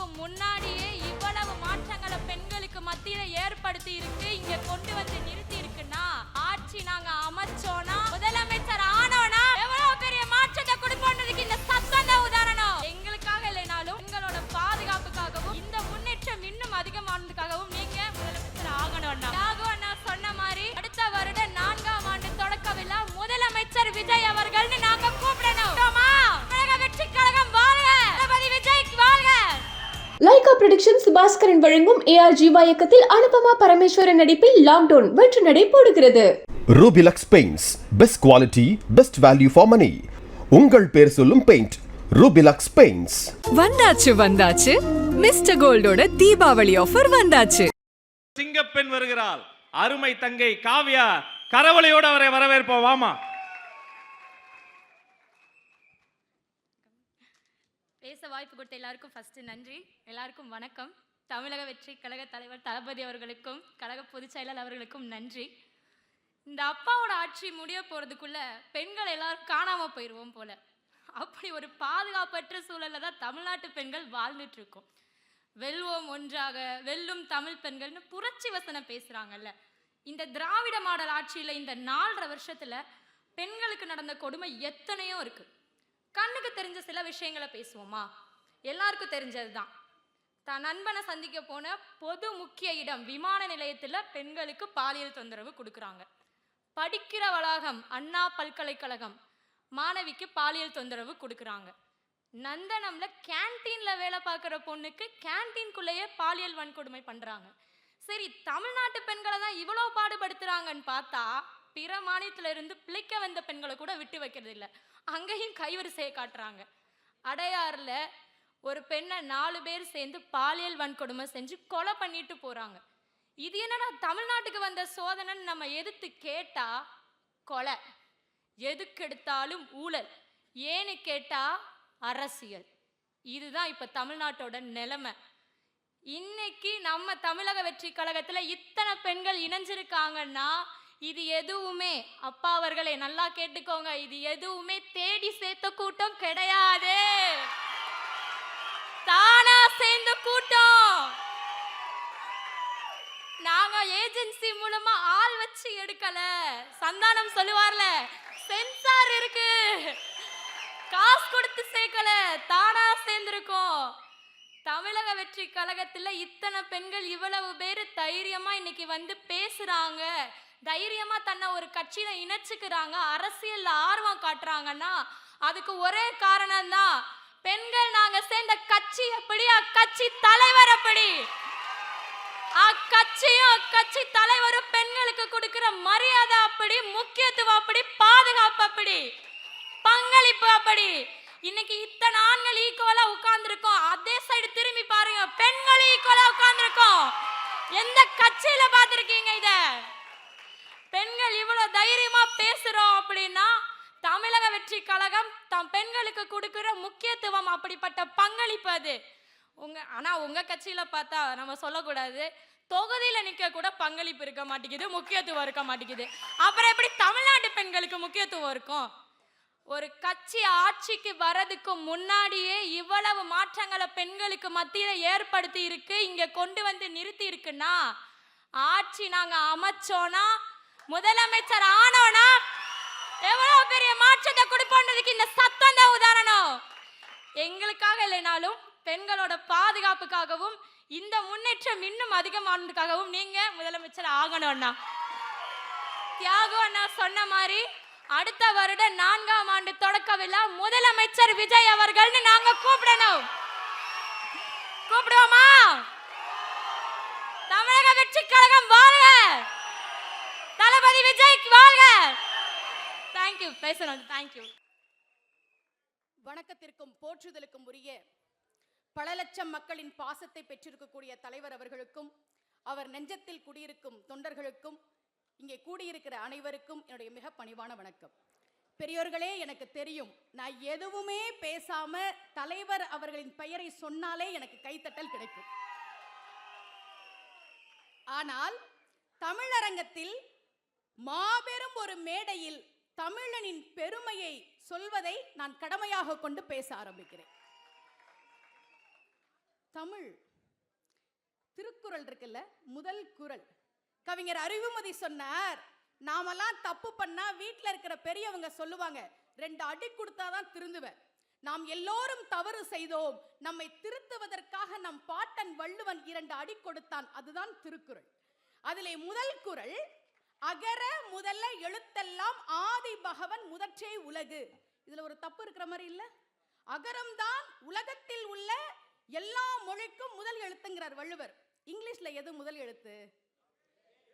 வர்றதுக்கு முன்னாடியே இவ்வளவு மாற்றங்களை பெண்களுக்கு மத்தியில ஏற்படுத்தி இருக்கு இங்க கொண்டு வந்து நிறுத்தி இருக்குன்னா ஆட்சி நாங்க அமைச்சோனா முதல்ல லைகா ப்ரொடக்ஷன்ஸ் பாஸ்கரன் வழங்கும் ஏஆர் ஜீவா இயக்கத்தில் அனுபமா பரமேஸ்வரன் நடிப்பில் லாக்டவுன் வெற்றி நடை போடுகிறது. Rubilux paints best quality best value for money உங்கள் பேர் சொல்லும் பெயிண்ட் ரூபிலக்ஸ் பெயிண்ட்ஸ் வந்தாச்சு வந்தாச்சு. மிஸ்டர் கோல்டோட தீபாவளி ஆஃபர் வந்தாச்சு. சிங்கப்பெண் வருகிறாள். அருமை தங்கை காவ்யா கரவளையோடு அவரை வரவேற்போம். வாமா. பேச வாய்ப்பு கொடுத்த எல்லாருக்கும் ஃபஸ்ட்டு நன்றி. எல்லாருக்கும் வணக்கம். தமிழக வெற்றி கழக தலைவர் தளபதி அவர்களுக்கும் கழக பொதுச் செயலாளர் அவர்களுக்கும் நன்றி. இந்த அப்பாவோட ஆட்சி முடிய போகிறதுக்குள்ள பெண்கள் எல்லாரும் காணாமல் போயிடுவோம் போல. அப்படி ஒரு பாதுகாப்பற்ற சூழலில் தான் தமிழ்நாட்டு பெண்கள் வாழ்ந்துட்டு இருக்கோம் வெல்வோம் ஒன்றாக வெல்லும் தமிழ் பெண்கள்னு புரட்சி வசனம் பேசுகிறாங்கல்ல இந்த திராவிட மாடல் ஆட்சியில் இந்த நாலரை வருஷத்தில் பெண்களுக்கு நடந்த கொடுமை எத்தனையோ இருக்குது கண்ணுக்கு தெரிஞ்ச சில விஷயங்களை பேசுவோமா? எல்லாருக்கும் தெரிஞ்சது தான் நண்பனை சந்திக்க போன பொது முக்கிய இடம் விமான நிலையத்தில் பெண்களுக்கு பாலியல் தொந்தரவு கொடுக்குறாங்க. படிக்கிற வளாகம் அண்ணா பல்கலைக்கழகம் மாணவிக்கு பாலியல் தொந்தரவு கொடுக்குறாங்க. நந்தனம்ல கேன்டீன்ல வேலை பார்க்குற பொண்ணுக்கு கேன்டீன்குள்ளேயே பாலியல் வன்கொடுமை பண்ணுறாங்க சரி தமிழ்நாட்டு பெண்களை தான் இவ்வளோ பாடுபடுத்துறாங்கன்னு பார்த்தா பிற மாநிலத்திலிருந்து பிழைக்க வந்த பெண்களை கூட விட்டு வைக்கிறது இல்லை. அங்கேயும் கைவரிசையை காட்டுறாங்க. அடையாறில் ஒரு பெண்ணை நாலு பேர் சேர்ந்து பாலியல் வன்கொடுமை செஞ்சு கொலை பண்ணிட்டு போகிறாங்க இது என்னன்னா தமிழ்நாட்டுக்கு வந்த சோதனைன்னு நம்ம எதிர்த்து கேட்டால் கொலை. எதுக்கெடுத்தாலும் ஊழல். ஏன்னு கேட்டால் அரசியல். இதுதான் இப்போ தமிழ்நாட்டோட நிலைமை. இன்னைக்கு நம்ம தமிழக வெற்றி கழகத்தில் இத்தனை பெண்கள் இணைஞ்சிருக்காங்கன்னா இது எதுவுமே அப்பா அவர்களே நல்லா கேட்டுக்கோங்க இது எதுவுமே தேடி சேர்த்த கூட்டம் கிடையாது. தானா சேர்ந்த கூட்டம். நாங்க ஏஜென்சி மூலமா ஆள் வச்சு எடுக்கல. சந்தானம் சொல்லுவார்ல சென்சார் இருக்கு. காசு கொடுத்து சேர்க்கல. தானா சேர்ந்திருக்கோம். தமிழக வெற்றி கழகத்துல இத்தனை பெண்கள் இவ்வளவு பேர் தைரியமா இன்னைக்கு வந்து பேசுறாங்க. தைரியமா தன்னை ஒரு கட்சியில இணைச்சுக்கிறாங்க அரசியல்ல ஆர்வம் காட்டுறாங்கன்னா அதுக்கு ஒரே காரணம் தான் பெண்கள் நாங்க சேர்ந்த கட்சி எப்படி அக்கட்சி தலைவர் அப்படி அக்கட்சியும் அக்கட்சி தலைவரும் பெண்களுக்கு கொடுக்கிற மரியாதை அப்படி முக்கியத்துவம் அப்படி பாதுகாப்பு அப்படி பங்களிப்பு அப்படி. இன்னைக்கு இத்தனை ஆண்கள் ஈக்குவலா உட்கார்ந்துருக்கோம். அதே சைடு திரும்பி பாருங்க பெண்கள் ஈக்குவலா உட்கார்ந்துருக்கோம். எந்த கட்சியில பாத்திருக்கீங்க இதை? பேசுறோம் அப்படின்னா தமிழக வெற்றி கழகம் தம் பெண்களுக்கு கொடுக்கிற முக்கியத்துவம் அப்படிப்பட்ட பங்களிப்பு அது. உங்க ஆனா உங்க கட்சியில பார்த்தா நம்ம சொல்லக்கூடாது. தொகுதியில நிக்க கூட பங்களிப்பு இருக்க மாட்டேங்குது முக்கியத்துவம் இருக்க மாட்டேங்குது. அப்புறம் எப்படி தமிழ்நாட்டு பெண்களுக்கு முக்கியத்துவம் இருக்கும்? ஒரு கட்சி ஆட்சிக்கு வரதுக்கு முன்னாடியே இவ்வளவு மாற்றங்களை பெண்களுக்கு மத்தியில ஏற்படுத்தி இருக்கு இங்க கொண்டு வந்து நிறுத்தி இருக்குன்னா ஆட்சி நாங்க அமைச்சோனா முதலமைச்சர் ஆனோனா எவ்வளவு பெரிய மாற்றத்தை கொடுப்போன்றதுக்கு இந்த சத்தம் தான் உதாரணம். எங்களுக்காக இல்லைனாலும் பெண்களோட பாதுகாப்புக்காகவும் இந்த முன்னேற்றம் இன்னும் அதிகமானதுக்காகவும் நீங்க முதலமைச்சர் ஆகணும்னா தியாகம் அண்ணா சொன்ன மாதிரி அடுத்த வருட நான்காம் ஆண்டு தொடக்க விழா முதலமைச்சர் விஜய் அவர்கள்னு நாங்க கூப்பிடணும். கூப்பிடுவோமா? தமிழக வெற்றி கழகம் வாழ்க! தளபதி விஜய் வாழ்க! தேங்க்யூ பேசணும் தேங்க்யூ வணக்கத்திற்கும் போற்றுதலுக்கும் உரிய பல லட்சம் மக்களின் பாசத்தை பெற்றிருக்கக்கூடிய தலைவர் அவர்களுக்கும் அவர் நெஞ்சத்தில் குடியிருக்கும் தொண்டர்களுக்கும் இங்கே கூடியிருக்கிற அனைவருக்கும் என்னுடைய மிக பணிவான வணக்கம். பெரியோர்களே எனக்கு தெரியும் நான் எதுவுமே பேசாம தலைவர் அவர்களின் பெயரை சொன்னாலே எனக்கு கைத்தட்டல் கிடைக்கும். ஆனால் தமிழரங்கத்தில் மாபெரும் ஒரு மேடையில் தமிழனின் பெருமையை சொல்வதை நான் கடமையாக கொண்டு பேச ஆரம்பிக்கிறேன். தமிழ் திருக்குறள் இருக்குல்ல முதல் குறள். கவிஞர் அறிவுமதி சொன்னார் நாமெல்லாம் தப்பு பண்ணா வீட்டில் இருக்கிற பெரியவங்க சொல்லுவாங்க ரெண்டு அடி கொடுத்தாதான் திருந்துவேன். நாம் எல்லோரும் தவறு செய்தோம் நம்மை திருத்துவதற்காக நம் பாட்டன் வள்ளுவன் இரண்டு அடி கொடுத்தான் அதுதான் திருக்குறள். அதிலே முதல் குறள் அகர முதல்ல எழுத்தெல்லாம் ஆதி பகவன் முதற்றே உலகு. இதுல ஒரு தப்பு இருக்கிற மாதிரி இல்ல. அகரம்தான் உலகத்தில் உள்ள எல்லா மொழிக்கும் முதல் எழுத்துங்கிறார் வள்ளுவர். இங்கிலீஷ்ல எது முதல் எழுத்து?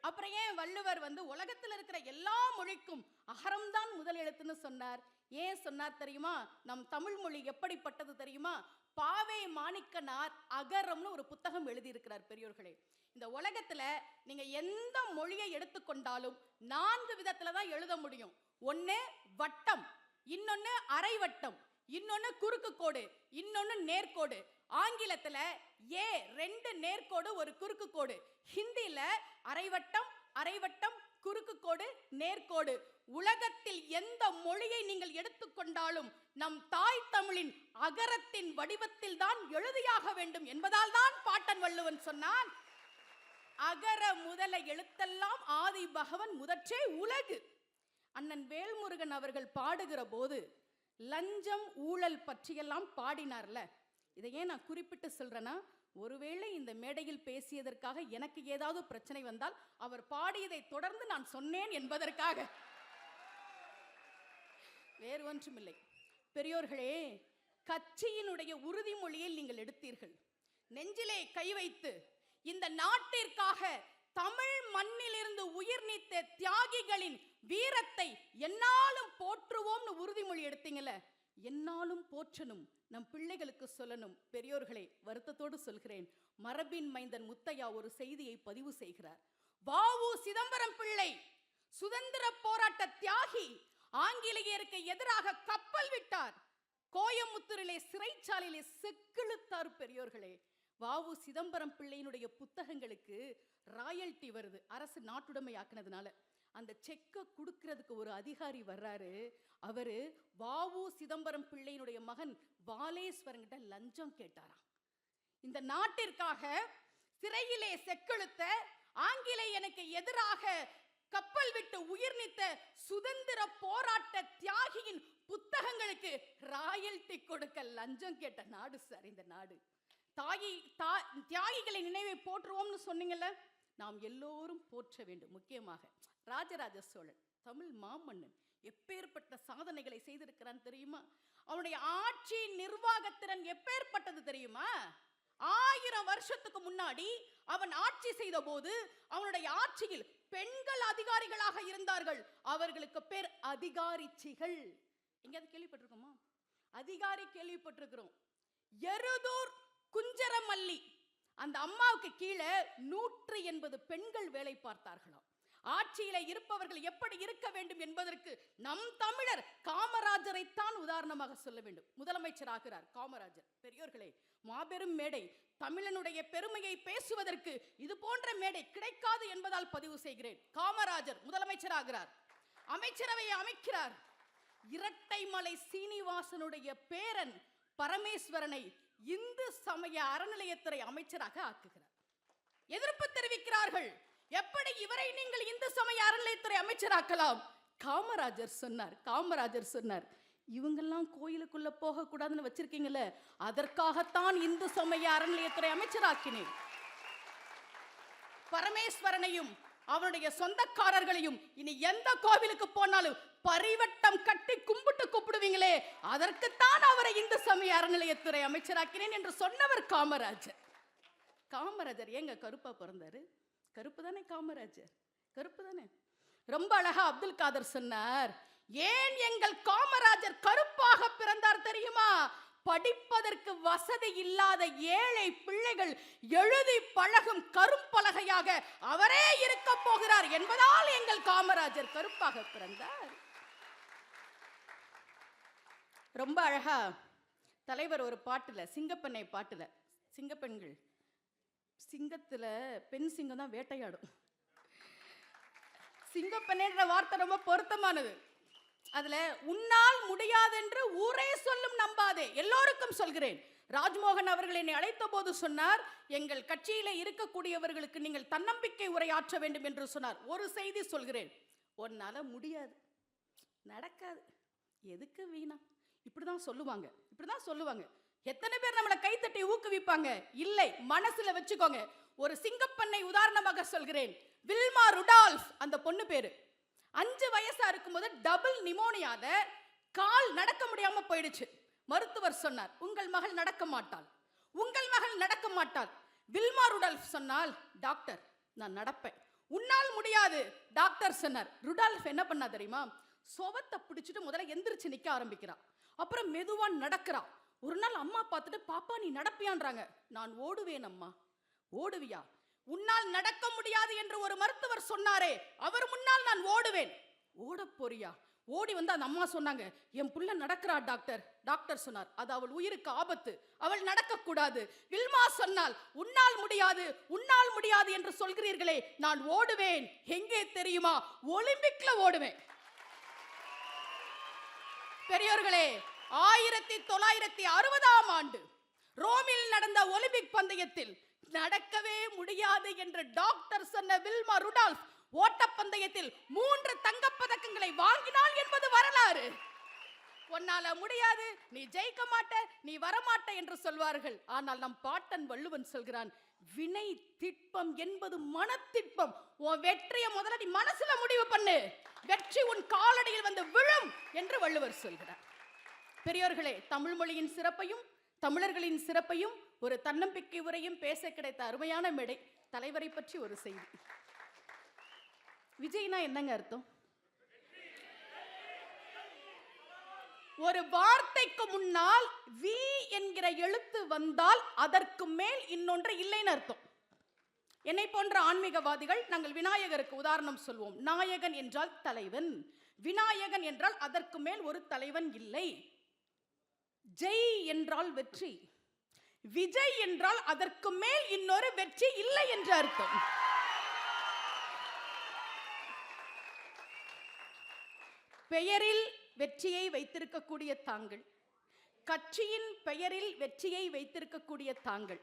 அப்புறம் ஏன் வள்ளுவர் வந்து உலகத்தில் இருக்கிற எல்லா மொழிக்கும் அகரம்தான் முதல் எழுத்துன்னு சொன்னார்? ஏன் சொன்னார் தெரியுமா? நம் தமிழ் மொழி எப்படிப்பட்டது தெரியுமா? பாவே மாணிக்கனார் அகரம்னு ஒரு புத்தகம் எழுதியிருக்கிறார் பெரியோர்களே. இந்த உலகத்தில் நீங்கள் எந்த மொழியை எடுத்துக்கொண்டாலும் நான்கு விதத்தில் தான் எழுத முடியும். ஒன்று வட்டம் இன்னொன்று அரை வட்டம் இன்னொன்று குறுக்கு கோடு இன்னொன்று நேர்கோடு. ஆங்கிலத்தில் ஏ ரெண்டு நேர்கோடு ஒரு குறுக்கு கோடு. ஹிந்தியில் அரைவட்டம் அரைவட்டம் குறுக்கு கோடு நேர்கோடு உலகத்தில் எந்த மொழியை நீங்கள் எடுத்துக்கொண்டாலும் நம் தாய் தமிழின் அகரத்தின் வடிவத்தில் தான் எழுதியாக வேண்டும் என்பதால் தான் பாட்டன் வள்ளுவன் சொன்னான். அகர முதல எழுத்தெல்லாம் ஆதி பகவன் முதற்றே உலகு. அண்ணன் வேல்முருகன் அவர்கள் பாடுகிற போது லஞ்சம் ஊழல் பற்றியெல்லாம் பாடினார்ல. இதை ஏன் நான் குறிப்பிட்டு சொல்றேன்னா ஒருவேளை இந்த மேடையில் பேசியதற்காக எனக்கு ஏதாவது பிரச்சனை வந்தால் அவர் பாடியதை தொடர்ந்து நான் சொன்னேன் என்பதற்காக. வேறு ஒன்றுமில்லை. பெரியோர்களே கட்சியினுடைய உறுதிமொழியில் நீங்கள் எடுத்தீர்கள். நெஞ்சிலே கை வைத்து இந்த நாட்டிற்காக தமிழ் மண்ணிலிருந்து உயிர் நீத்த தியாகிகளின் வீரத்தை என்னாலும் போற்றுவோம்னு உறுதிமொழி எடுத்தீங்களே என்னாலும் போற்றனும் நம் பிள்ளைகளுக்கு சொல்லணும். பெரியோர்களே வருத்தத்தோடு சொல்கிறேன். மரபின் மைந்தன் முத்தையா ஒரு செய்தியை பதிவு செய்கிறார். வாவு சிதம்பரம் பிள்ளை! சுதந்திர போராட்ட தியாகி ஆங்கிலேயருக்கு எதிராக கப்பல் விட்டார். கோயமுத்தூரிலே சிறைச்சாலையிலே செக்கிழுத்தார் பெரியோர்களே. வாவு சிதம்பரம் பிள்ளையினுடைய புத்தகங்களுக்கு ராயல்டி வருது. அரசு நாட்டுடைமையாக்குனதுனால. அந்த செக்கை கொடுக்கறதுக்கு ஒரு அதிகாரி வர்றாரு. அவரு வாவு சிதம்பரம் பிள்ளையினுடைய மகன் பாலேஸ்வரங்கிட்ட லஞ்சம் கேட்டாராம். இந்த நாட்டிற்காக சிறையிலே செக்கெழுத்த ஆங்கிலேயனுக்கு எதிராக கப்பல் விட்டு உயிர் நீத்த சுதந்திர போராட்ட தியாகியின் புத்தகங்களுக்கு ராயல்டி கொடுக்க லஞ்சம் கேட்ட நாடு சார் இந்த நாடு. தாயி தா தியாகிகளை நினைவை போற்றுவோம்னு சொன்னீங்கல்ல? நாம் எல்லோரும் போற்ற வேண்டும் முக்கியமாக. ராஜராஜ சோழன் தமிழ் மாமன்னன் எப்பேற்பட்ட சாதனைகளை செய்திருக்கிறான் தெரியுமா? அவனுடைய ஆட்சி நிர்வாகத்திறன் எப்பேற்பட்டது தெரியுமா? ஆயிரம் வருஷத்துக்கு முன்னாடி அவன் ஆட்சி செய்த போது அவனுடைய ஆட்சியில் பெண்கள் அதிகாரிகளாக இருந்தார்கள். அவர்களுக்கு பேர் அதிகாரிச்சிகள். எங்கேயாவது கேள்விப்பட்டிருக்கோமா? அதிகாரி கேள்விப்பட்டிருக்கிறோம். எருதூர் குஞ்சரமல்லி. அந்த அம்மாவுக்கு கீழே நூற்று எண்பது பெண்கள் வேலை பார்த்தார்களாம். ஆட்சியில இருப்பவர்கள் எப்படி இருக்க வேண்டும் என்பதற்கு நம் தமிழர் காமராஜரைத்தான் உதாரணமாக சொல்ல வேண்டும். முதலமைச்சர் ஆகிறார் காமராஜர். பெரியோர்களே மாபெரும் மேடை தமிழனுடைய பெருமையை பேசுவதற்கு இது போன்ற மேடை கிடைக்காது என்பதால் பதிவு செய்கிறேன். காமராஜர் முதலமைச்சர் ஆகிறார் அமைச்சரவையை அமைக்கிறார் இரட்டைமலை சீனிவாசனுடைய பேரன் பரமேஸ்வரனை இந்து சமய அறநிலையத்துறை அமைச்சராக ஆக்குகிறார். எதிர்ப்பு தெரிவிக்கிறார்கள். எப்படி இவரை நீங்கள் இந்து சமய அறநிலையத்துறை அமைச்சராக்கலாம்? காமராஜர் சொன்னார் காமராஜர் சொன்னார் இவங்கெல்லாம் கோயிலுக்குள்ள போகக்கூடாதுன்னு வச்சிருக்கீங்கல்ல அதற்காகத்தான் இந்து சமய அறநிலையத்துறை அமைச்சராக்கினேன். பரமேஸ்வரனையும் அவனுடைய சொந்தக்காரர்களையும் இனி எந்த கோவிலுக்கு போனாலும் பரிவட்டம் கட்டி கும்பிட்டு கூப்பிடுவீங்களே அதற்குத்தான் அவரை இந்து சமய அறநிலையத்துறை அமைச்சராக்கினேன் என்று சொன்னவர் காமராஜர். காமராஜர் ஏங்க கருப்பா பிறந்தாரு? கருப்பு தானே காமராஜர்? கருப்பு தானே ரொம்ப அழகா அப்துல் காதர் சொன்னார் ஏன் எங்கள் காமராஜர் கருப்பாக பிறந்தார் தெரியுமா? படிப்பதற்கு வசதி இல்லாத ஏழை பிள்ளைகள் எழுதி பழகும் கரும்பலகையாக அவரே இருக்க போகிறார் என்பதால் எங்கள் காமராஜர் கருப்பாக பிறந்தார். ரொம்ப அழகா தலைவர் ஒரு பாட்டுல சிங்கப்பெண்ணை பாட்டுல சிங்கப்பெண்கள். சிங்கத்தில் பெண் சிங்கம் தான் வேட்டையாடும். சிங்கப்பெண்ணுன்ற வார்த்தை ரொம்ப பொருத்தமானது. அதில் உன்னால் முடியாதென்று ஊரே சொல்லும் நம்பாதே எல்லோருக்கும் சொல்கிறேன். ராஜ்மோகன் அவர்கள் என்னை அழைத்த போது சொன்னார் எங்கள் கட்சியில் இருக்கக்கூடியவர்களுக்கு நீங்கள் தன்னம்பிக்கை உரையாற்ற வேண்டும் என்று சொன்னார். ஒரு செய்தி சொல்கிறேன். உன்னால் முடியாது. நடக்காது. எதுக்கு வீணா? இப்படிதான் சொல்லுவாங்க. இப்படி தான் சொல்லுவாங்க. எத்தனை பேர் நம்மளை கைத்தட்டி ஊக்குவிப்பாங்க? இல்லை மனசுல வச்சுக்கோங்க. ஒரு சிங்கப்பண்ணை உதாரணமாக சொல்கிறேன். வில்மா ருடால்ஃப் அந்த பொண்ணு பேரு. அஞ்சு வயசா இருக்கும்போது டபுள் நிமோனியாத கால் நடக்க முடியாம போயிடுச்சு. மருத்துவர் சொன்னார் உங்கள் மகள் நடக்க மாட்டாள். உங்கள் மகள் நடக்க மாட்டாள். வில்மா ருடால்ஃப் சொன்னால் டாக்டர் நான் நடப்பேன். உன்னால் முடியாது டாக்டர் சொன்னார். ருடால்ஃப் என்ன பண்ணா தெரியுமா? சுவத்தை பிடிச்சிட்டு முதல்ல எந்திரிச்சு நிற்க ஆரம்பிக்கிறான் அப்புறம் மெதுவாக நடக்கிறா. ஒரு நாள் அம்மா பார்த்துட்டு பாப்பா நீ நடப்பியான்றாங்க. நான் ஓடுவேன் அம்மா ஓடுவியா? உன்னால் நடக்க முடியாது என்று ஒரு மருத்துவர் சொன்னாரே. அவர் முன்னால் நான் ஓடுவேன். ஓடப் போறியா? ஓடி வந்து அந்த அம்மா சொன்னாங்க என் புள்ள நடக்கிறா டாக்டர். டாக்டர் சொன்னார் அது அவள் உயிருக்கு ஆபத்து. அவள் நடக்கக்கூடாது. வில்மா சொன்னால் உன்னால் முடியாது உன்னால் முடியாது என்று சொல்கிறீர்களே நான் ஓடுவேன். எங்கே தெரியுமா? ஒலிம்பிக்ல ஓடுவேன். பெரியோர்களே ஆயிரத்தி தொள்ளாயிரத்தி அறுபதாம் ஆண்டு ரோமில் நடந்த ஒலிம்பிக் பந்தயத்தில் நடக்கவே முடியாது என்று டாக்டர் சொன்ன வில்மா ருடால்ஃப் ஓட்டப்பந்தயத்தில் மூன்று தங்கப் பதக்கங்களை வாங்கினாள் என்பது வரலாறு. உன்னால முடியாது நீ ஜெயிக்க மாட்ட நீ வரமாட்ட என்று சொல்வார்கள். ஆனால் நம் பாட்டன் வள்ளுவன் சொல்கிறான் வினை திட்பம் என்பது மனத்திட்பம். உன் வெற்றியை முதல்ல நீ மனசுல முடிவு பண்ணு. வெற்றி உன் காலடியில் வந்து விழும் என்று வள்ளுவர் சொல்கிறார். பெரியோர்களே தமிழ் மொழியின் சிறப்பையும் தமிழர்களின் சிறப்பையும் ஒரு தன்னம்பிக்கை உரையும் பேச கிடைத்த அருமையான மேடை தலைவரை பற்றி ஒரு செய்தி. விஜய்னா என்னங்க அர்த்தம்? ஒரு வார்த்தைக்கு முன்னால் வி என்கிற எழுத்து வந்தால் அதற்கு மேல் இன்னொன்று இல்லைன்னு அர்த்தம். என்னை போன்ற ஆன்மீகவாதிகள் நாங்கள் விநாயகருக்கு உதாரணம் சொல்வோம். நாயகன் என்றால் தலைவன். விநாயகன் என்றால் அதற்கு மேல் ஒரு தலைவன் இல்லை. ஜெய் என்றால் வெற்றி. விஜய் என்றால் அதற்கு மேல் இன்னொரு வெற்றி இல்லை என்று அர்த்தம். பெயரில் வெற்றியை வைத்திருக்கக்கூடிய தாங்கள். கட்சியின் பெயரில் வெற்றியை வைத்திருக்கக்கூடிய தாங்கள்.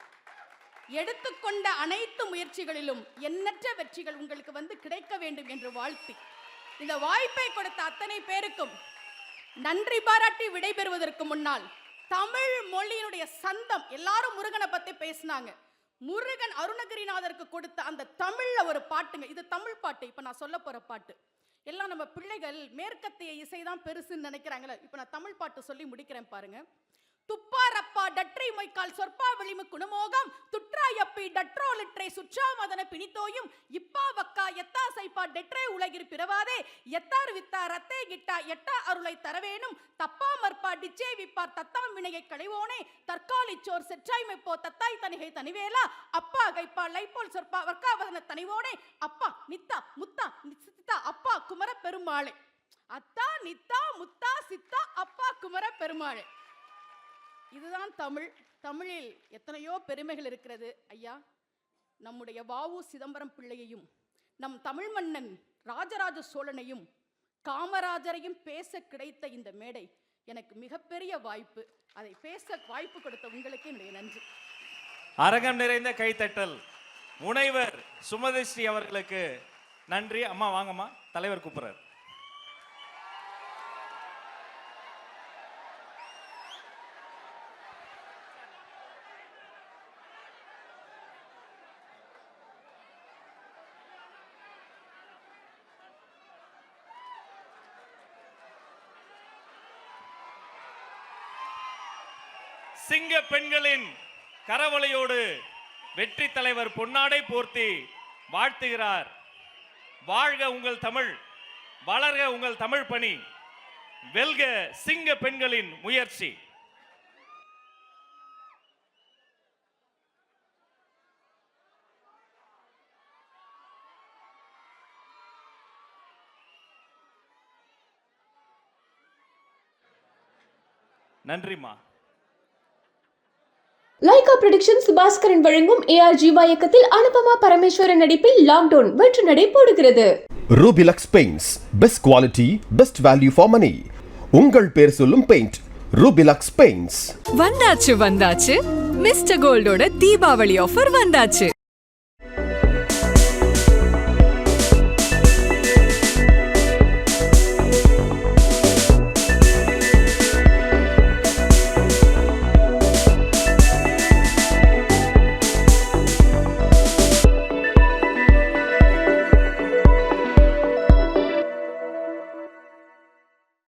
எடுத்துக்கொண்ட அனைத்து முயற்சிகளிலும் எண்ணற்ற வெற்றிகள் உங்களுக்கு வந்து கிடைக்க வேண்டும் என்று வாழ்த்தி. இந்த வாய்ப்பை கொடுத்த அத்தனை பேருக்கும் நன்றி பாராட்டி விடைபெறுவதற்கு முன்னால் தமிழ் மொழியினுடைய சந்தம். எல்லாரும் முருகனை பத்தி பேசினாங்க. முருகன் அருணகிரிநாதருக்கு கொடுத்த அந்த தமிழ்ல ஒரு பாட்டுங்க. இது தமிழ் பாட்டு. இப்ப நான் சொல்ல போற பாட்டு. எல்லாம் நம்ம பிள்ளைகள் மேற்கத்திய இசைதான் பெருசுன்னு நினைக்கிறாங்களே. இப்ப நான் தமிழ் பாட்டு சொல்லி முடிக்கிறேன் பாருங்க. துப்பாரப்பா டற்றை மொய்க்கால் சொற்பா விளிமு குணமோகம் துற்றாயப்பி டற்றோ லிற்றை சுற்றா பிணித்தோயும் இப்பா வக்கா எத்தா சைப்பா டெற்றே உலகிர் பிறவாதே எத்தார் வித்தா ரத்தே கிட்டா எட்டா அருளை தரவேணும் தப்பா மற்பா டிச்சே விப்பார் தத்தாம் வினையை களைவோனே தற்காலிச்சோர் செற்றாய்மைப்போ தத்தாய் தனிகை தனிவேலா அப்பா கைப்பா லைப்போல் சொற்பா வர்க்காவதன தனிவோனே அப்பா நித்தா முத்தா சித்தா அப்பா குமர பெருமாளே. அத்தா நித்தா முத்தா சித்தா அப்பா குமர பெருமாளே. இதுதான் தமிழ். தமிழில் எத்தனையோ பெருமைகள் இருக்கிறது. ஐயா நம்முடைய வாவு சிதம்பரம் பிள்ளையையும் நம் தமிழ் மன்னன் ராஜராஜ சோழனையும் காமராஜரையும் பேச கிடைத்த இந்த மேடை எனக்கு மிகப்பெரிய வாய்ப்பு. அதை பேச வாய்ப்பு கொடுத்த உங்களுக்கு என்னுடைய நன்றி. அரங்கம் நிறைந்த கைத்தட்டல் முனைவர் சுமதிஸ்ரீ அவர்களுக்கு நன்றி. அம்மா வாங்கம்மா. தலைவர் கூப்பிடுறார். சிங்க பெண்களின் கரவொலியோடு வெற்றி தலைவர் பொன்னாடை போர்த்தி வாழ்த்துகிறார். வாழ்க உங்கள் தமிழ் வளர்க உங்கள் தமிழ் பணி வெல்க சிங்க பெண்களின் முயற்சி. நன்றிம்மா. லைகா ப்ரொடக்ஷன்ஸ் பாஸ்கரன் வழங்கும் ஏஆர் ஜீவா இயக்கத்தில் அனுபமா பரமேஸ்வரன் நடிப்பில் லாக்டவுன் வெற்றி நடை போடுகிறது. Rubilux paints best quality best value for money உங்கள் பேர் சொல்லும் பெயிண்ட் ரூபிலக்ஸ் பெயிண்ட்ஸ் வந்தாச்சு வந்தாச்சு. மிஸ்டர் கோல்டோட தீபாவளி ஆஃபர் வந்தாச்சு.